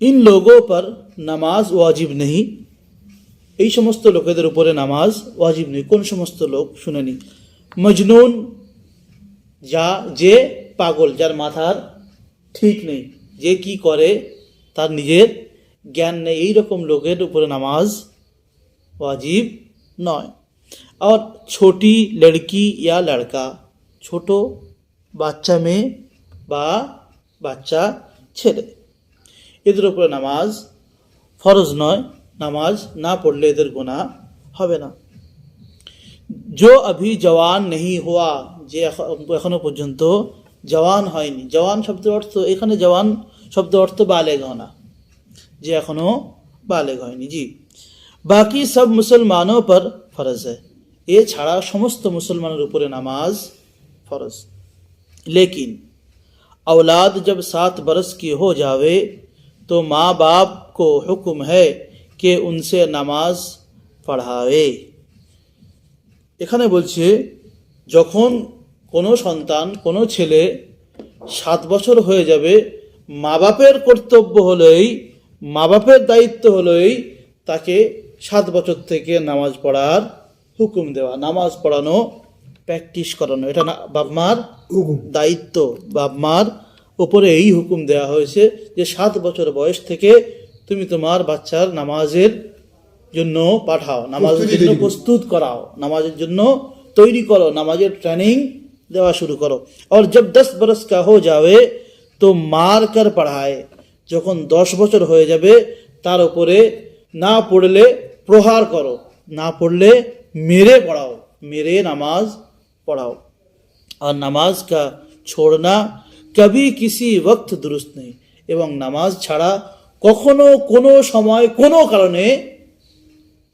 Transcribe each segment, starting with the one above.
इन लोगों पर নামাজ ওয়াজিব নেই এই সমস্ত লোকেদের উপরে নামাজ ওয়াজিব নেই কোন সমস্ত লোক শুনেনি মজনুন যা যে পাগল যার মাথার ঠিক নেই যে কি করে তার নিজের জ্ঞান নেই এই রকম লোকের উপরে নামাজ वाजिब নয় और छोटी लड़की या लड़का ছোট বাচ্চা মেয়ে বা বাচ্চা ছেলে এদের উপরে নামাজ ফরজ নয় নামাজ না পড়লে এদের গুনাহ হবে না जो अभी जवान नहीं हुआ যে এখ- এখনো পর্যন্ত জওয়ান হয়নি জওয়ান শব্দের অর্থ এখানে জওয়ান শব্দ অর্থ বালেগ হনা যে এখনো বালেগ হয়নি জি বাকি সব মুসলমানों पर फर्ज है এছাড়া সমস্ত মুসলমানের উপরে নামাজ फर्ज लेकिन औलाद जब सात बरस की हो जावे तो माँ बाप को हुक्म है कि उनसे नमाज पढ़ावे এখানে বলছে যখন কোনো সন্তান কোনো ছেলে সাত বছর হয়ে যাবে মা বাপের কর্তব্য হলেই মা বাপের দায়িত্ব হলেই তাকে সাত বছর থেকে নামাজ পড়ার হুকুম দেওয়া নামাজ পড়ানো প্র্যাকটিস করানো এটা না বাপ মার হুকুম দায়িত্ব বাপ মার ওপরে এই হুকুম দেয়া হয়েছে যে সাত বছর বয়স থেকে তুমি তোমার বাচ্চার নামাজের জন্য পাঠাও নামাজের জন্য প্রস্তুত করাও নামাজের জন্য তৈরি করো নামাজের ট্রেনিং দেওয়া শুরু করো। আর জব দশ বরস কা হো যাবে তো মার কর পড়ায়। যখন দশ বছর হয়ে যাবে তার উপরে না পড়লে প্রহার করো না পড়লে মেরে পড়াও মেরে নামাজ পড়াও। আর নামাজ কা ছোড়না कभी किसी वक्त दुरुस्त নেই এবং নামাজ ছাড়া কখনো কোনো সময় কোনো কারণে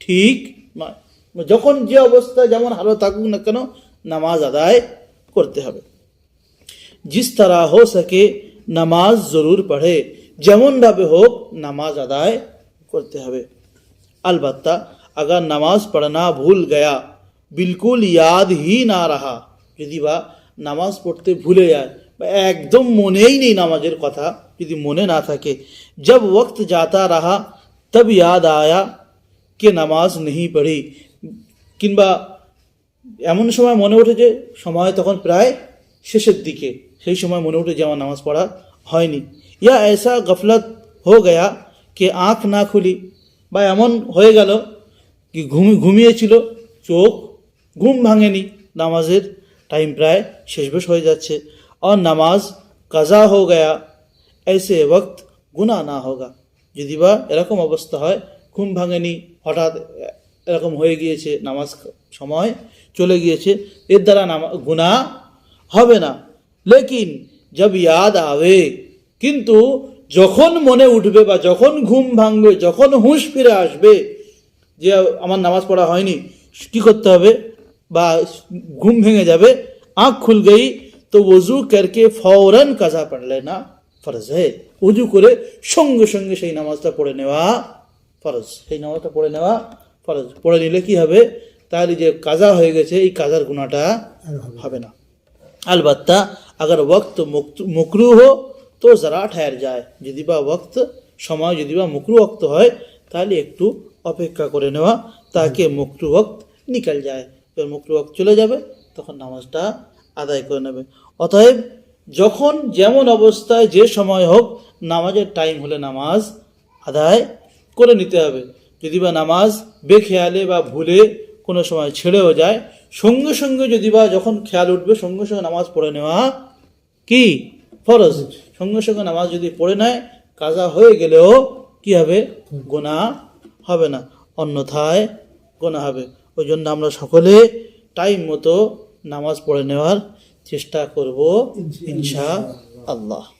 ঠিক নয় যখন যে অবস্থা যেমন হালত থাকুক না কেন নামাজ আদায় করতে হবে जिस तरह हो सके নামাজ জরুর পড়ে যেমনভাবে হোক নামাজ আদায় করতে হবে अलबत्ता अगर नमाज पढ़ना भूल गया बिल्कुल याद ही ना रहा যদি বা নামাজ পড়তে ভুলে যায় বা একদম মনেই নেই নামাজের কথা। যদি মনে না থাকে জব ওক্ত যাতা রাহা তব ইয়াদ আয়া কে নামাজ নেই পড়ি কিংবা এমন সময় মনে ওঠে যে, সময় তখন প্রায় শেষের দিকে। সেই সময় মনে উঠে যে, আমার নামাজ পড়া হয়নি। ইয়া এসা গফলত হো গয়া কে আঁখ না খুলি? বা এমন হয়ে গেল কি ঘুম, ঘুমিয়েছিল, চোখ ঘুম ভাঙেনি। নামাজের টাইম প্রায় শেষ বেশ হয়ে যাচ্ছে। আর নামাজ কাজা হো গয়া ऐसे वक्त গুনাহ না হোগা যদি বা এরকম অবস্থা হয় ঘুম ভাঙেনি হঠাৎ এরকম হয়ে গিয়েছে নামাজ সময় চলে গিয়েছে এর দ্বারা নামা গুণা হবে না লেকিন জব ইয়াদ আবে কিন্তু যখন মনে উঠবে বা যখন ঘুম ভাঙবে যখন হুঁশ ফিরে আসবে যে আমার নামাজ পড়া হয়নি কি করতে হবে বা ঘুম ভেঙে যাবে আঁখ খুল গই তো ওজু করকে ফরন কাজা পড়লে না ফরজ হে উজু করে সঙ্গে সঙ্গে সেই নামাজটা পড়ে নেওয়া ফরজ সেই নামাজটা পড়ে নেওয়া ফরজ পড়ে নিলে কি হবে তাহলে যে কাজা হয়ে গেছে এই কাজার গুণাটা হবে না আলবত্তা আগর ওক্ত মুকরু হো তো যারা ঠায়ের যায় যদি বা ওক্ত সময় যদি বা মুকরু ওক্ত হয় তাহলে একটু অপেক্ষা করে নেওয়া তাকে মুকরু ওক্ত নিকাল যায় এবার মুকরু ওক্ত চলে যাবে তখন নামাজটা আদায় করে নেবে। অতএব যখন যেমন অবস্থায় যে সময় হোক, নামাজের টাইম হলে নামাজ আদায় করে নিতে হবে। যদি বা নামাজ বেখেয়ালে বা ভুলে কোনো সময় ছেড়েও যায়, সঙ্গে সঙ্গে যদি বা যখন খেয়াল উঠবে, সঙ্গে সঙ্গে নামাজ পড়ে নেওয়া কি? ফরজ। সঙ্গে সঙ্গে নামাজ যদি পড়ে নেয়, কাজা হয়ে গেলেও কি হবে? গোনা হবে না। অন্যথায় গোনা হবে। ওই জন্য আমরা সকলে টাইম মতো নামাজ পড়ে নেওয়ার চেষ্টা করব ইনশা আল্লাহ।